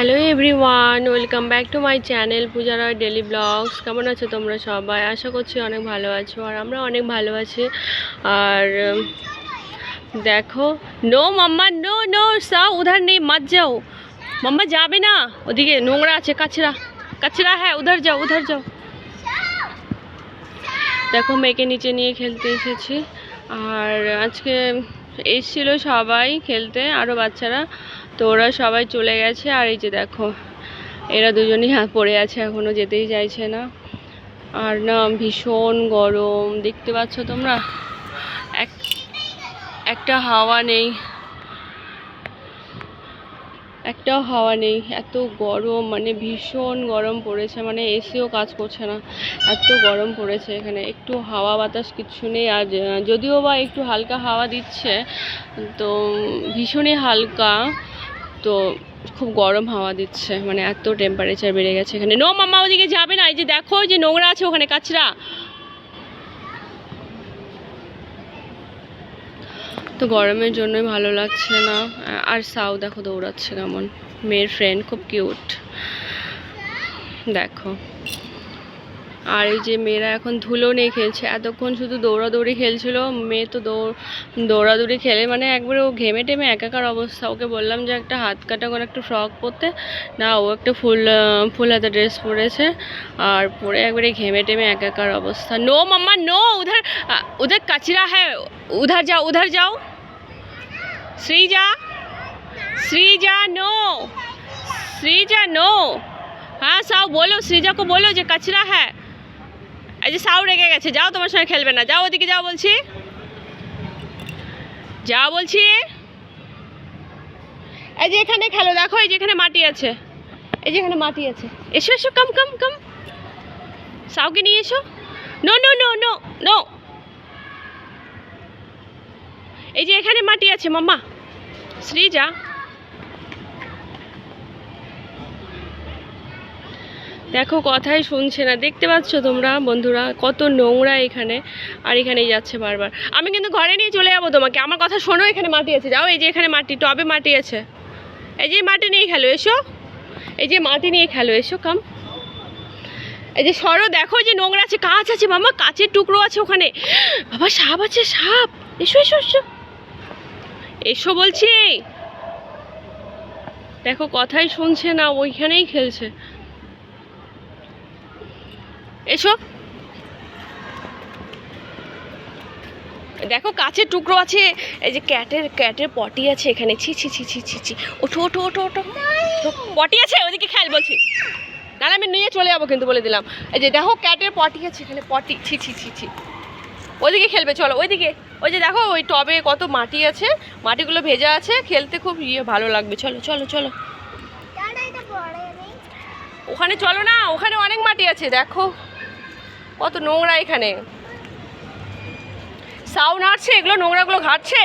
Hello everyone welcome back to my channel Pujara daily vlogs কেমন আছো তোমরা সবাই? আশা করছি অনেক ভালো আছো আর আমরা অনেক ভালো আছি। আর দেখো নো মাম্মা নো নো সা উধার নেই, মত যাও। মাম্মা যাবে না? ওদিকে নোংরা আছে, কাচরা। কাছরা হ্যাঁ উধার যাও উধার যাও। দেখো, মেয়েকে নিচে নিয়ে খেলতে এসেছি। আর আজকে এসছিল সবাই খেলতে আরও বাচ্চারা। তো ওরা সবাই চলে গেছে, আর এই যে দেখো, এরা দুজনই পড়ে আছে এখনও যেতেই চাইছে না। আর না, ভীষণ গরম, দেখতে পাচ্ছ তোমরা? এক, একটা হাওয়া নেই। একটাও হাওয়া নেই, এত গরম মানে ভীষণ গরম পড়েছে মানে এসিও কাজ করছে না, এত গরম পড়েছে এখানে। একটু হাওয়া বাতাস কিচ্ছু নেই, আর যদিও বা একটু হালকা হাওয়া দিচ্ছে, তো ভীষণই হালকা। তো খুব গরম হাওয়া দিচ্ছে মানে এত টেম্পারেচার বেড়ে গেছে এখানে। নো মাম্মা, ওদিকে যাবে না, এই যে দেখো যে নোংরা আছে ওখানে, কাচরা। তো গরমের জন্যই ভালো লাগছে না। আর সাউ দেখো দৌড়াচ্ছে কেমন। মেয়ের ফ্রেন্ড খুব কিউট দেখো। আর এই যে মেয়েরা এখন ধুলো নিয়ে খেলছে এতক্ষণ শুধু দৌড়াদৌড়ি খেলছিল মেয়ে তো দৌড় দৌড়াদৌড়ি খেলে মানে একবারে ও ঘেমে টেমে একাকার অবস্থা ওকে বললাম যে একটা হাত কাটা করে একটা ফ্রক পরতে না ও একটা ফুল আহ, ফুল হাতে ড্রেস পরেছে আর পরে একবারে ঘেমে টেমে একাকার অবস্থা নো মাম্মা নো উধার আহ, উধার কাচরা হ্যাঁ উধার যাও উধার যাও শ্রীজা श्रीजा नो श्रीजा नो हाँ साव बोलो श्रीजा को बोलो যে কাচরা হ্যাঁ এই যে সাউ রেগে গেছে, যাও তোমার সঙ্গে খেলবে না। যাও ওদিকে, যাও বলছি। যাও বলছি। এই যে এখানে খেলো, দেখো এই যে এখানে মাটি আছে। এই যে এখানে মাটি আছে। এসো এসো কম কম কম সাউকে নিয়ে এসো। No no no no no এই যে এখানে মাটি আছে, মাম্মা। শ্রীজা। দেখো, কথাই শুনছে না। দেখতে পাচ্ছ তোমরা, বন্ধুরা, কত নোংরা এখানে, আর এখানেই যাচ্ছে বারবার। আমি কিন্তু ঘরে নিয়ে চলে যাব তোমাকে। আমার কথা শোনো, এখানে মাটি আছে। যাও, এই যে এখানে মাটি, টবে মাটি আছে। এই যে মাটি নিয়ে খেলো, এসো। এই যে মাটি নিয়ে খেলো, এসো কাম এই যে সরো, দেখো যে নোংরা আছে, কাঁচ আছে মামা, কাঁচের টুকরো আছে ওখানে। বাবা, সাপ আছে, সাপ। এসো এসো এসো। এসো বলছি। দেখো, কথাই শুনছে না, ওইখানেই খেলছে। এসো। দেখো কাছের টুকরো আছে এই যে ক্যাটের ক্যাটের পটি আছে এখানে। ছি ছি ছি ছি ছি ছি। ওঠো ওঠো ওঠো ওঠো। পটি আছে? ওদিকে খেয়াল বলছি। না না, আমি নিয়ে চলে যাব কিন্তু বলে দিলাম। এই যে দেখো ক্যাটের পটি আছে এখানে পটি। ছি ছি ছি ছি। ওইদিকে খেলবে চলো ওইদিকে। ওই যে দেখো ওই টবে কত মাটি আছে। মাটিগুলো ভেজা আছে খেলতে খুব ইয়ে ভালো লাগবে। চলো চলো চলো। ওখানে চলো না ওখানে অনেক মাটি আছে দেখো। কত নোংরা এখানে। সাউ নাড়ছে এগুলো নোংরাগুলো ঘাটছে?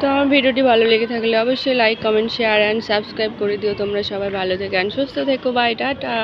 তো আমার ভিডিওটি ভালো লেগে থাকলে অবশ্যই like comment share and subscribe করে দিও। তোমরা সবাই ভালো থেকে অ্যান্ড সুস্থ থেকো। Bye tata.